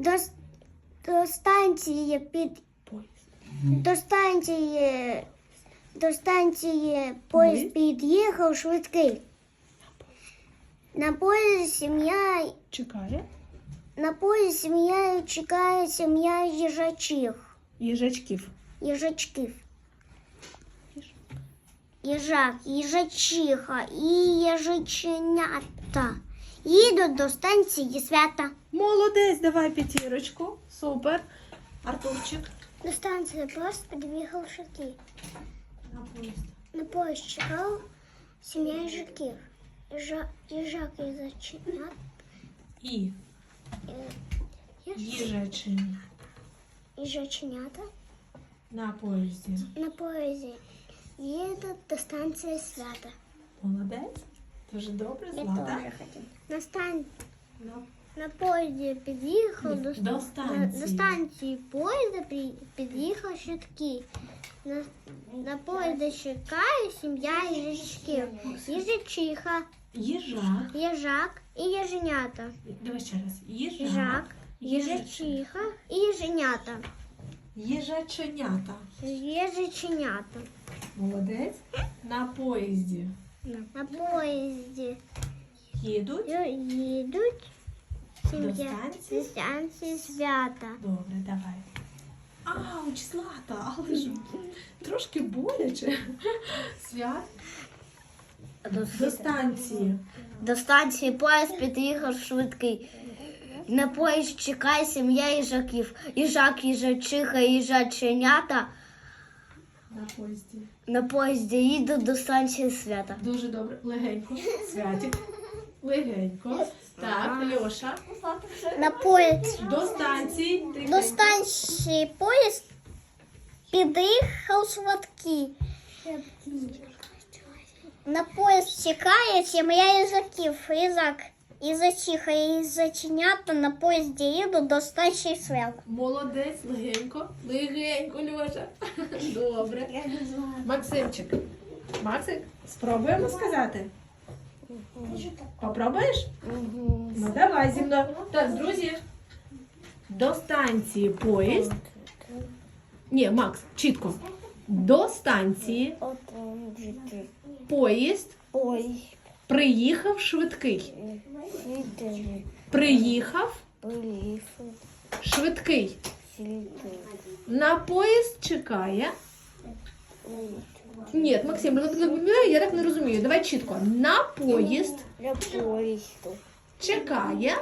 До, до станції під до станції до станції поїзд під'їхав швидкий. На поїзді сім'я Чекає. на поїзд сім'я чекає сім'я їжачих. Їжачків. Їжачків. Їжак, їжачиха і їжаченята. Їдуть до станції свята. Молодець, давай п'ятірочку. Супер. Артурчик. До станції поїзд під'їхав швидкий. На поїзд. На поїзд чекав сім'я їжаків. Їжа, їжак і заченят. І їжачиня. Їжаченята На поїзді. на поїзді їдуть до станції свята. Молодець. Дуже добре, Злата. На, стан... На на поїзді під'їхав до, до на- станції. до станції поїзда під'їхав швидкий. На, на поїзді чекає сім'я їжачків. Їжачиха, Їжак. їжак і їженята. Давай ще раз. Їжак. Їжак, їжачиха і їженята. Їжаченята. Їжаченята. Молодець. На поїзді. На поїзді Їдуть. їдуть станції? станції свята. Добре, давай. Ауч, Злата, але ж трошки боляче. Свят. До станції. До станції поїзд під'їхав швидкий. На поїзд чекає сім'я їжаків. Їжак, їжачиха, їжаченята. На поїзді. На поїзді їдуть до станції свята. Дуже добре. Легенько. Святик. Легенько. Так, Льоша. На поїзд До станції. до станції поїзд під'їхав швидкий. На поїзд чекає сім'я їжаків. Їжак, їжачиха і їжаченята на поїзді їдуть до станції свята. Молодець, легенько. Легенько, Льоша. Добре. Максимчик. Максик, спробуємо сказати? Попробуєш? Ну давай зі мною. Так, друзі. До станції поїзд. Ні, Макс, чітко. До станції поїзд приїхав швидкий. Приїхав швидкий. На поїзд чекає. Ні, Максим, я так не розумію. Давай чітко. На поїзд Я поезду. чекає,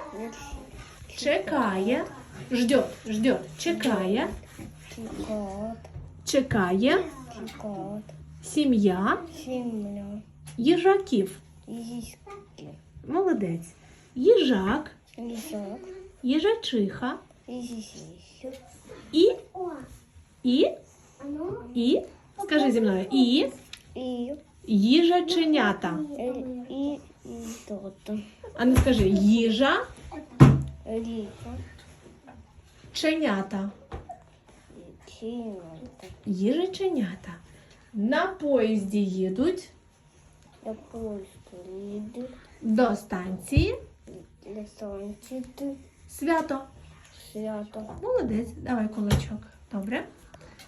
чекає, ждет, ждет, чекає, чекає сім'я земля, їжаків. Молодець. Їжак, лесок, їжачиха. І, і, і, скажи зі мною, і И, їжаченята. и то-то. А не скажи їжа, Рика, ченята. чината. Їжаченята. На поїзді їдуть Я поезду иду, до станції лесончик, свято. свято. Молодець, давай кулачок. Добре.